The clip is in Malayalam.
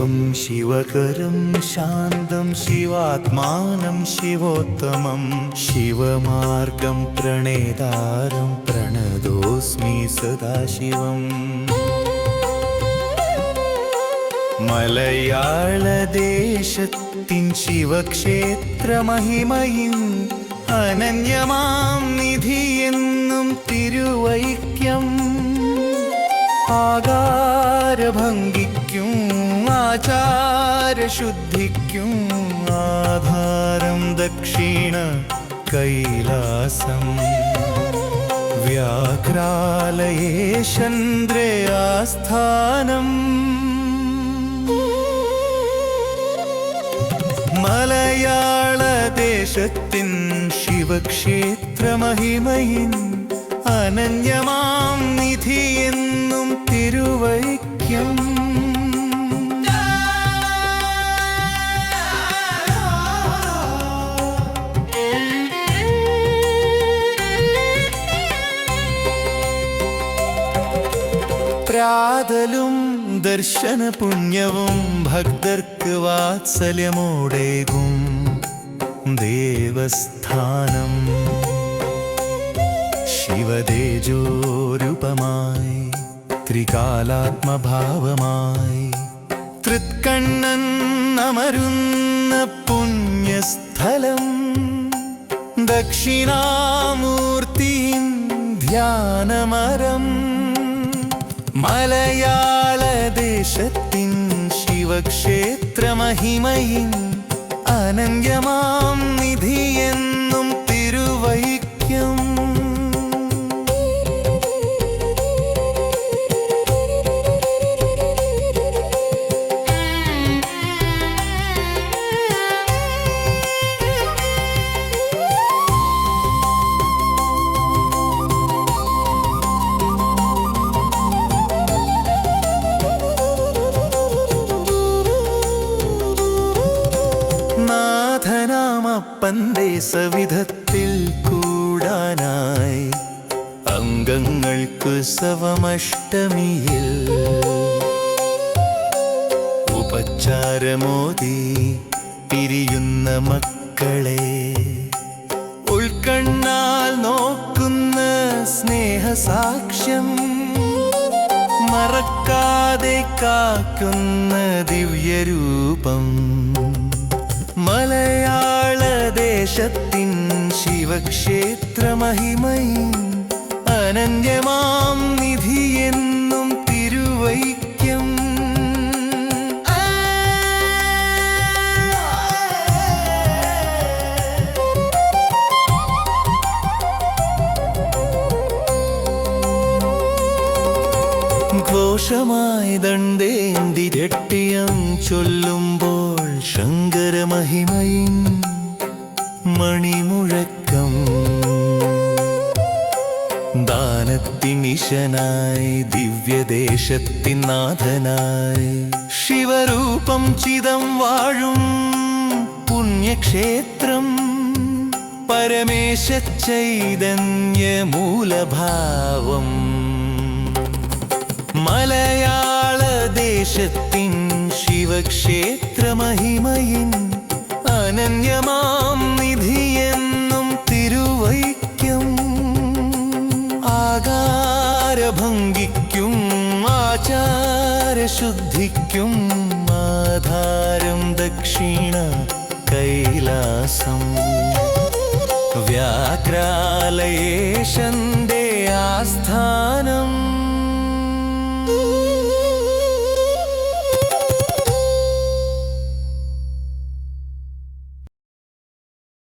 ശിവം ശിവകരം ശാന്തം ശിവാത്മാനം ശിവോത്തമം ശിവമാർഗം പ്രണേതാരം പ്രണതോസ്മി സദാശിവം. മലയാളദേശത്തിൻ ശിവക്ഷേത്രമഹിമയും അനന്യമാം നിധിയെന്നും തിരുവൈക്യം. ആകാരഭംഗിക്കും ആചാരശുദ്ധിക്കും ആധാരം ദക്ഷിണ കൈലാസം. വ്യാഘ്രാലയേ ചന്ദ്രയാസ്ഥാനം മലയാളദേശത്തിൻ ശിവക്ഷേത്രമഹിമയിൻ അനന്യമാം പ്രാതലും ദർശന പുണ്യവും ഭക്തർക്ക് വാത്സല്യമോടേകും. ദേവസ്ഥാനം ശിവതേജോരൂപമായി ത്രികാലാത്മഭാവമായി. തൃക്കണ്ണൻ അമരുന്ന പുണ്യസ്ഥലം ദക്ഷിണാമൂർത്തിയും ധ്യാനമരം. മലയാളദേശത്തിൻ ശിവക്ഷേത്രമഹിമയിൻ അനന്യമാം നാഥനാമപ്പന്റെ സവിധത്തിൽ കൂടാനായി അംഗങ്ങൾക്ക് സവമഷ്ടമിയിൽ ഉപചാരമോതി പിരിയുന്ന മക്കളെ ഉൾക്കണ്ണാൽ നോക്കുന്ന സ്നേഹസാക്ഷ്യം മറക്കാതെ കാക്കുന്ന ദിവ്യരൂപം മലയാളദേശത്തിൻ ശിവക്ഷേത്രമഹിമയും അനന്യമാം നിധിയെന്നും തിരുവൈക്യം. ഘോഷമായി ദണ്ഡേന്തി രട്ടിയം ചൊല്ലുമ്പോൾ ശങ്കരമഹിമയിൻ മണിമുഴക്കം. ദാനത്തിനിശനായി ദിവ്യദേശത്തിൻ നാഥനായി ശിവരൂപം ചിതം വാഴും പുണ്യക്ഷേത്രം. പരമേശ മലയാളദേശത്തിൻ മൂലഭാവം മലയാളദേശത്തിൻ ശിവക്ഷേത്രമഹിമയിൻ അനന്യമാം നിധിയെന്നും തിരുവൈക്യം. ആകാരഭംഗിക്കും ആചാരശുദ്ധിക്കും ആധാരം ദക്ഷിണ കൈലാസം. വ്യാഘ്രാലയേശന്റെ ആസ്ഥാനം